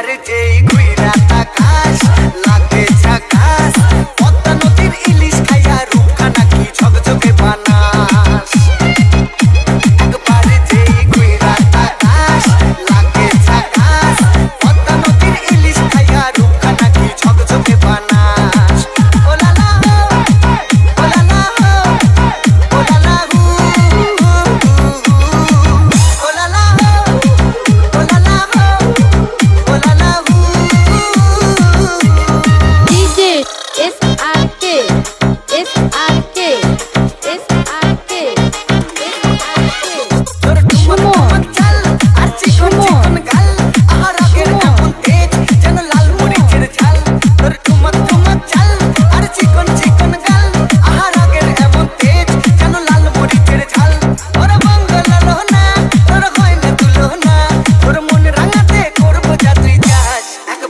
gotta take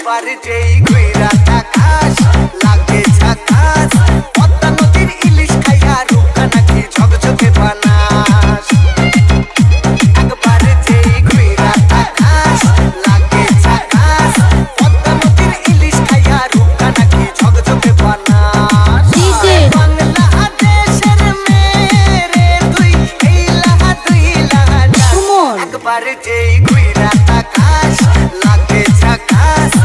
সবার যেই ঘুরা আকাশ লাগে ঝাকাশ পদ্মা নদীর ইলিশ খাইয়া রুখা নাকি ঝকঝকে বানাস। একবার যেই ঘুরা আকাশ লাগে ঝাকাশ পদ্মা নদীর ইলিশ খাইয়া রুখা নাকি ঝকঝকে বানাস। একবার যেই ঘুরা আকাশ লাগে ঝাকাশ